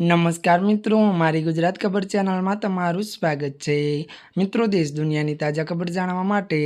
નમસ્કાર મિત્રો અમારી ગુજરાત ખબર ચેનલમાં તમારું સ્વાગત છે. મિત્રો, દેશ દુનિયાની તાજા ખબર જાણવા માટે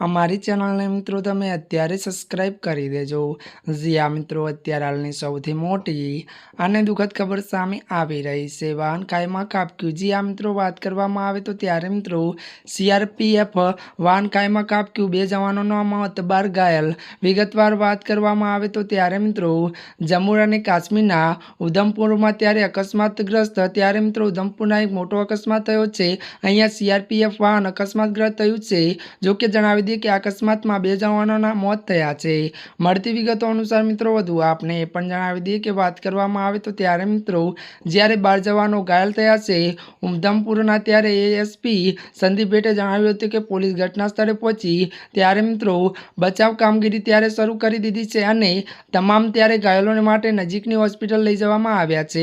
અમારી ચેનલને મિત્રો તમે અત્યારે સબસ્ક્રાઇબ કરી દેજો. જ્યાં મિત્રો, અત્યારે હાલની સૌથી મોટી અને દુઃખદ ખબર સામે આવી રહી છે. વાહન કાયમાં કાપક્યું. જી આ મિત્રો, વાત કરવામાં આવે તો ત્યારે મિત્રો સીઆરપીએફ વાહન કાયમાં કાપક્યું. બે જવાનોનો મોત, બાર ઘાયલ. વિગતવાર વાત કરવામાં આવે તો ત્યારે મિત્રો, જમ્મુ અને કાશ્મીરના ઉધમપુરમાં ત્યારે અકસ્માતગ્રસ્ત ત્યારે મિત્રો ઉધમપુરના એક મોટો અકસ્માત થયો છે. અહીંયા સીઆરપીએફ વાહન અકસ્માતગ્રસ્ત થયું છે. જો કે જણાવી દઈએ કે અકસ્માતમાં બે જવાનોના મોત થયા છે. મળતી વિગતો અનુસાર મિત્રો વધુ આપને એ પણ જણાવી દઈએ કે વાત કરવામાં આવે તો ત્યારે મિત્રો જ્યારે બાર જવાનો ઘાયલ થયા છે, ઉધમપુરના ત્યારે એએસપી સંદીપ ભેટે જણાવ્યું હતું કે પોલીસ ઘટના સ્થળે પહોંચી. ત્યારે મિત્રો બચાવ કામગીરી ત્યારે શરૂ કરી દીધી છે અને તમામ ત્યારે ઘાયલોને માટે નજીકની હોસ્પિટલ લઈ જવામાં આવ્યા છે.